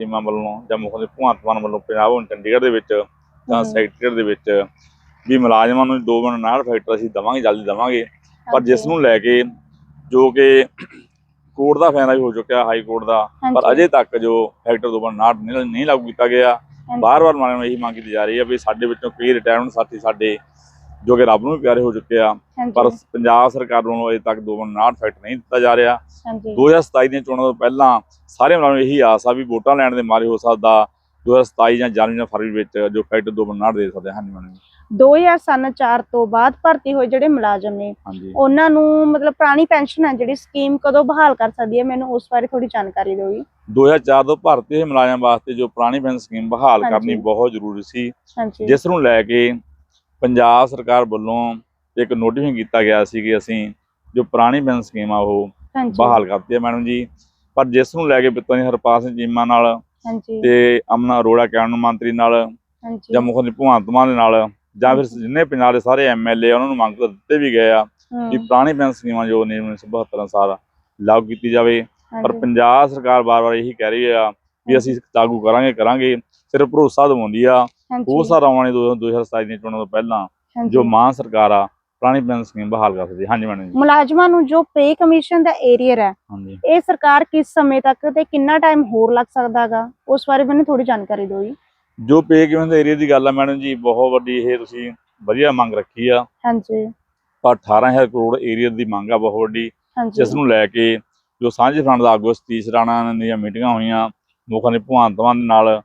ਟੀਮਾਂ ਵੱਲੋਂ ਜਾਂ ਮੁੱਖ ਦੇ ਭਗਵੰਤ ਮਾਨ ਵੱਲੋਂ ਪੰਜਾਬ ਹੁਣ ਚੰਡੀਗੜ੍ਹ ਦੇ ਵਿੱਚ ਜਾਂ। ਸੈਕਟਰੀਏਟ ਦੇ ਵਿੱਚ ਵੀ ਮੁਲਾਜ਼ਮਾਂ ਨੂੰ ਦੋ ਬਣ ਨਾਲ ਫੈਕਟਰ ਅਸੀਂ ਦਵਾਂਗੇ ਜਲਦੀ ਦਵਾਂਗੇ ਪਰ ਜਿਸ ਨੂੰ ਲੈ ਕੇ ਜੋ ਕਿ ਕੋਰਟ ਦਾ ਫੈਸਲਾ ਵੀ ਹੋ ਚੁੱਕਿਆ ਹਾਈ ਕੋਰਟ ਦਾ ਪਰ। ਅਜੇ ਤੱਕ ਜੋ ਫੈਕਟਰ ਦੋ ਬਣ ਨਾਲ ਨਹੀਂ ਨਹੀਂ ਲਾਗੂ ਕੀਤਾ ਗਿਆ। ਬਾਰ-ਬਾਰ ਮਾਨਣ ਨੂੰ ਇਹੀ ਮੰਗ ਕੀਤੀ ਜਾ ਰਹੀ ਹੈ ਵੀ ਸਾਡੇ ਵਿੱਚੋਂ ਕਈ ਰਿਟਾਇਰਮੈਂਟ ਸਾਥੀ ਸਾਡੇ ਜੋ ਕਿ ਰੱਬ ਨੂੰ ਵੀ ਪਿਆਰੇ ਹੋ ਚੁੱਕੇ ਆ। ਪਰ ਪੰਜਾਬ ਸਰਕਾਰ ਵੱਲੋਂ ਅਜੇ ਤੱਕ ਦੋ ਬਣ ਨਾਲ ਫੈਕਟ ਨਹੀਂ ਦਿੱਤਾ ਜਾ ਰਿਹਾ। ਹਾਂਜੀ। 2027 ਦੀਆਂ ਚੋਣਾਂ ਤੋਂ ਪਹਿਲਾਂ ਸਾਰੇ ਮੁਲਾਜ਼ਮਾਂ ਨੂੰ ਇਹੀ ਆਸ ਆ ਵੀ ਵੋਟਾਂ ਲੈਣ ਦੇ ਮਾਰੇ ਹੋ ਸਕਦਾ। 2027 ਜਾਂ ਜਨਵਰੀ ਜਾਂ ਫਰਵਰੀ ਵਿੱਚ ਜੋ ਫੈਕਟ ਦੋ ਬਣ ਨਾਲ ਦੇ ਸਕਦੇ ਹਨ ਮੈਡਮ 2004 ਤੋਂ ਬਾਅਦ ਭਰਤੀ ਹੋਏ ਜਿਹੜੇ ਮੁਲਾਜ਼ਮ ਨੇ ਉਹਨਾਂ ਨੂੰ ਮਤਲਬ ਪੁਰਾਣੀ ਪੈਨਸ਼ਨ ਹੈ ਜਿਹੜੀ ਸਕੀਮ ਕਦੋਂ ਬਹਾਲ ਕਰ ਸਕਦੀ ਹੈ? ਮੈਨੂੰ ਉਸ ਬਾਰੇ ਥੋੜੀ ਜਾਣਕਾਰੀ ਦਿਓ ਜੀ। 2004 ਤੋਂ ਭਰਤੀ ਹੋਏ ਮੁਲਾਜ਼ਮਾਂ ਵਾਸਤੇ ਜੋ ਪੁਰਾਣੀ ਪੈਨਸ਼ਨ ਸਕੀਮ ਬਹਾਲ। ਕਰਨੀ ਬਹੁਤ ਜ਼ਰੂਰੀ ਸੀ। ਜਿਸ ਨੂੰ ਲੈ ਕੇ ਪੰਜਾਬ ਸਰਕਾਰ ਵੱਲੋਂ ਇੱਕ ਨੋਟੀਫਿਕੇਸ਼ਨ ਕੀਤਾ ਗਿਆ ਸੀ ਕਿ ਅਸੀਂ ਜੋ ਪੁਰਾਣੀ ਪੈਨਸ਼ਨ ਸਕੀਮ ਆ ਉਹ ਬਹਾਲ ਕਰਤੀ ਹੈ ਮੈਡਮ ਜੀ। ਪਰ ਜਿਸ ਨੂੰ ਲੈ ਕੇ ਬਿੱਤਾਂ ਦੀ ਹਰਪਾਲ ਸਿੰਘ ਚੀਮਾ ਨਾਲ ਹਾਂਜੀ। ਤੇ ਅਮਨਾ ਅਰੋੜਾ ਕੈਬਨਿਟ ਮੰਤਰੀ ਨਾਲ ਹਾਂਜੀ। ਜਾਂ ਮੁੱਖ ਮੰਤਰੀ ਭਗਵੰਤ ਮਾਨ ਦੇ ਨਾਲ ਜਾਂ ਫਿਰ ਜਿੰਨੇ ਪੰਜਾਬ ਦੇ ਸਾਰੇ ਐਮਐਲਏ ਉਹਨਾਂ ਨੂੰ ਮੰਗ ਦਿੱਤੇ ਵੀ ਗਏ ਆ ਕਿ ਪੁਰਾਣੀ ਪੈਨਸ਼ਨ ਸਕੀਮਾਂ ਜੋ ਨੇ 1972 ਅਨੁਸਾਰ ਲਾਗੂ ਕੀਤੀ ਜਾਵੇ। ਪਰ ਪੰਜਾਬ ਸਰਕਾਰ ਬਾਰ-ਬਾਰ ਇਹੀ ਕਹਿ ਰਹੀ ਆ ਵੀ ਅਸੀਂ ਲਾਗੂ ਕਰਾਂਗੇ ਕਰਾਂਗੇ। ਸਿਰਫ ਭਰੋਸਾ ਦਿਵਾਉਂਦੀ ਆ ਹਾਂਜੀ, ਹੋ ਸਕਦਾ ਆਉਣੇ 2027 ਦੀਆਂ ਚੋਣਾਂ ਤੋਂ ਪਹਿਲਾਂ। ਜੋ ਮਾਨ ਸਰਕਾਰ ਆ ਪੁਰਾਣੀ ਪੈਨਸ਼ਨ ਸਕੀਮ ਬਹਾਲ ਕਰ ਸਕਦੀ ਹੈ। ਹਾਂਜੀ ਮੈਡਮ ਜੀ। ਮੁਲਾਜ਼ਮਾਂ ਨੂੰ ਜੋ ਪੇ ਕਮਿਸ਼ਨ ਦਾ ਏਰੀਅਰ ਹੈ ਇਹ ਸਰਕਾਰ ਕਿਸ ਸਮੇਂ ਤੱਕ ਤੇ ਕਿੰਨਾ ਟਾਈਮ ਹੋਰ ਲੱਗ ਸਕਦਾਗਾ ਉਸ ਬਾਰੇ ਮੈਨੂੰ ਥੋੜੀ ਜਾਣਕਾਰੀ ਦਿਓ ਜੀ। ਜੋ ਪੇ ਕਿਵੇਂ ਦੇ ਏਰੀਆ ਦੀ ਗੱਲ ਆ ਮੈਡਮ ਜੀ ਬਹੁਤ ਵੱਡੀ ਇਹ ਤੁਸੀਂ ਵਧੀਆ ਮੰਗ ਰੱਖੀ ਆ। ਹਾਂਜੀ। ਪਰ 18000 ਕਰੋੜ ਏਰੀਆ ਦੀ ਮੰਗ ਆ ਬਹੁਤ ਵੱਡੀ। ਜਿਸ ਨੂੰ ਲੈ ਕੇ ਜੋ ਸਾਂਝੇ ਫਰੰਟ ਦਾ ਆਗੂ ਸਤੀਸ਼ ਰਾਣਾ ਦੀਆਂ ਮੀਟਿੰਗਾਂ ਹੋਈਆਂ ਮੁੱਖ ਨੇ ਭਗਵੰਤ ਮਾਨ ਨਾਲ